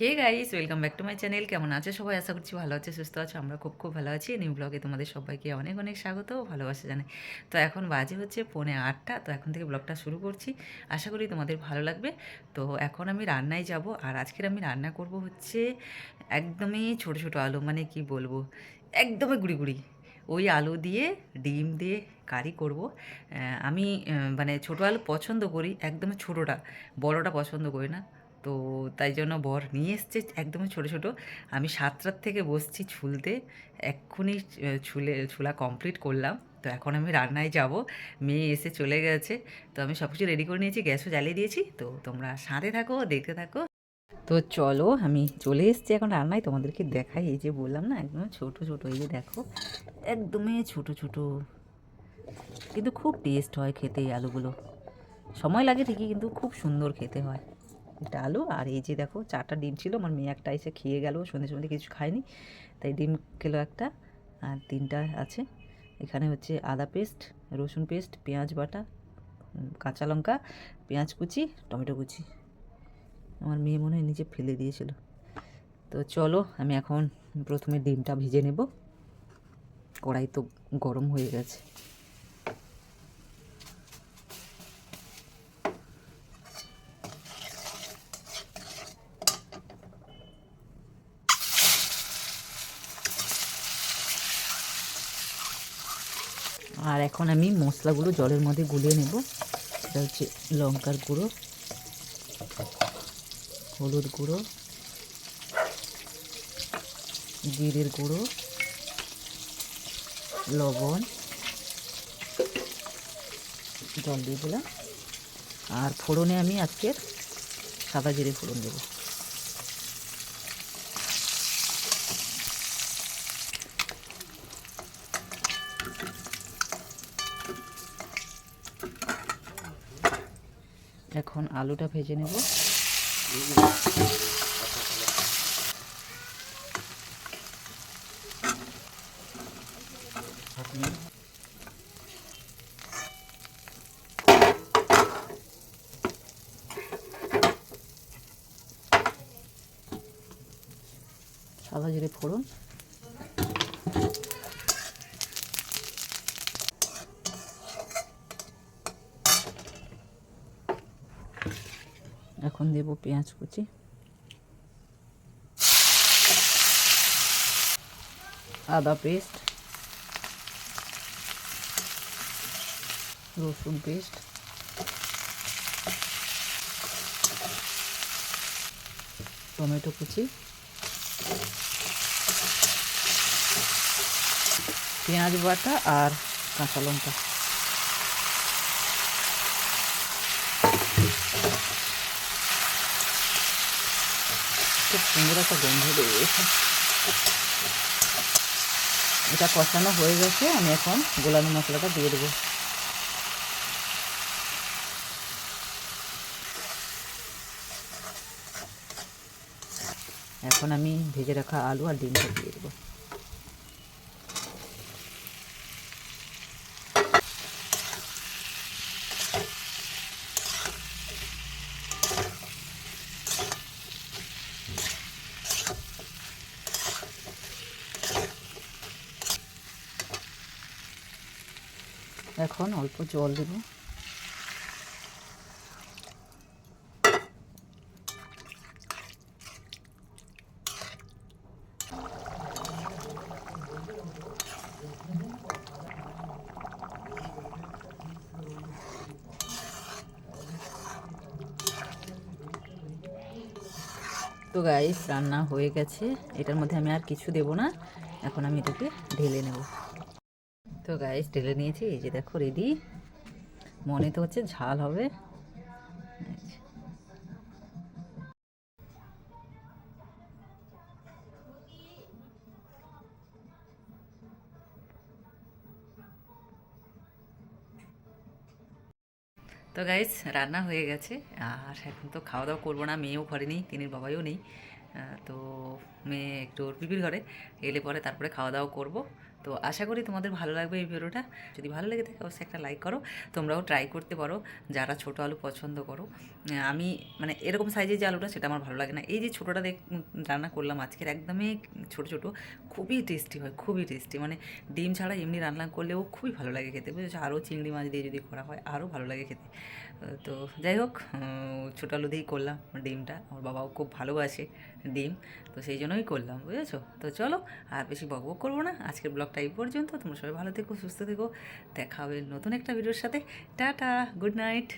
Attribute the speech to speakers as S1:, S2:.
S1: Hey guys welcome back to my channel কেমন আছে সবাই? আশা করছি ভালো আছে, সুস্থ আছে, আমরা খুব খুব ভালো আছি। নিউ ব্লগে তোমাদের সবাইকে অনেক অনেক স্বাগত ভালোবাসা জানাই। তো এখন বাজে হচ্ছে পৌনে আটটা, তো এখন থেকে ব্লগটা শুরু করছি। আশা করি তোমাদের ভালো লাগবে। তো এখন আমি রান্নায় যাব, আর আজকের আমি রান্না করব হচ্ছে একদমই ছোট ছোট আলু মানে কি বলব? একদমই গুড়ি গুড়ি। ওই আলু দিয়ে, ডিম দিয়ে কারি করব। আমি মানে ছোটো আলু পছন্দ করি, একদমই ছোটোটা, বড়টা পছন্দ করি না। তো তাই জন্য বর নিয়ে এসছে একদমই ছোটো ছোটো। আমি সাতটার থেকে বসছি ছুলতে। এক্ষুনি ছুলে, ছুলা কমপ্লিট করলাম। তো এখন আমি রান্নায় যাব। মেয়ে এসে চলে গেছে। তো আমি সব কিছু রেডি করে নিয়েছি, গ্যাসও জ্বালিয়ে দিয়েছি। তো তোমরা সাথে থাকো, দেখতে থাকো। তো চলো, আমি চলে এসেছি এখন রান্নায়। তোমাদেরকে দেখাই, এই যে বললাম না, একদম ছোট ছোট, এই যে দেখো। একদমই ছোট ছোট। কিন্তু খুব টেস্ট হয় খেতে এই আলুগুলো। সময় লাগে ঠিকই, কিন্তু খুব সুন্দর খেতে হয়। এটা আলু। আর এই যে দেখো, চারটা ডিম ছিল। আমার মেয়ে একটা এসে খেয়ে গেল। সন্ধে সন্ধে কিছু খায়নি। তাই ডিম খেলো একটা। আর তিনটা আছে। এখানে হচ্ছে আদা পেস্ট, রসুন পেস্ট, পেঁয়াজ বাটা কাঁচা লঙ্কা, পেঁয়াজ কুচি, টমেটো কুচি। আমার মেয়ে মনে হয় নিচে ফেলে দিয়েছিল। তো চলো, আমি এখন প্রথমে ডিমটা ভিজে নেব। কড়াই তো গরম হয়ে গেছে। আর এখন আমি মশলাগুলো জলের মধ্যে গুলিয়ে নেব। এটা হচ্ছে লঙ্কার গুঁড়ো, হলুদ গুঁড়ো, জিরের গুঁড়ো, লবণ, জল দিয়ে দিলাম। আর ফোড়নে আমি আজকের সাদা জিরে ফোড়ন দেবো। এখন আলুটা ভেজে নেব। সাদা জিরে ফোড়ন। এখন দেব পেঁয়াজ কুচি। আদা পেস্ট। রসুন পেস্ট। টমেটো কুচি। পেঁয়াজ বাটা আর কাঁচা লঙ্কা। খুব সুন্দর একটা গন্ধ বেরিয়েছে এটা কষানো হয়ে গেছে, আমি এখন গোলানো মশলাটা দিয়ে দেবো। এখন আমি ভেজে রাখা আলু আর ডিমটা দিয়ে দেবো। এখন অল্প জল দেব। তো গাইস রান্না হয়ে গেছে। এটার মধ্যে আমি আর কিছু দেব না। এখন আমি এটাকে ঢেলে নেব। তো গাইস ঢেলে নিয়েছি। এই যে দেখো রেডি মনে তো হচ্ছে ঝাল হবে। তো গাইস রান্না হয়ে গেছে। আর এখন তো খাওয়া দাওয়া করব না, মেয়েও ঘরে নেই, তিনির বাবাইও নেই। তো মেয়ে একটু পিপির ঘরে, এলে পরে তারপরে খাওয়া দাওয়া করব। তো আশা করি তোমাদের ভালো লাগবে এই ভিডিওটা। যদি ভালো লেগে থাকে, অবশ্যই একটা লাইক করো। তোমরাও ট্রাই করতে পারো, যারা ছোটো আলু পছন্দ করো। আমি মানে এরকম সাইজের যে আলুটা, সেটা আমার ভালো লাগে না। এই যে ছোটোটা দেখ রান্না করলাম আজকের, একদমই ছোটো ছোটো, খুবই টেস্টি হয়, খুবই টেস্টি মানে ডিম ছাড়া এমনি রান্না করলেও খুবই ভালো লাগে খেতে, বুঝেছ? আরও চিংড়ি মাছ দিয়ে যদি করা হয়, আরও ভালো লাগে খেতে। তো যাই হোক ছোটো আলু দিয়েই করলাম ডিমটা। আমার বাবাও খুব ভালোবাসে। ডিম। তো সেই জন্যই করলাম, বুঝেছ? তো চলো, আর বেশি বকবক বক করব না। আজকের ব্লগটা এই পর্যন্ত। তোমরা সবাই ভালো থেকো, সুস্থ থেকো। দেখা হবে নতুন একটা ভিডিওর সাথে। Tata, good night.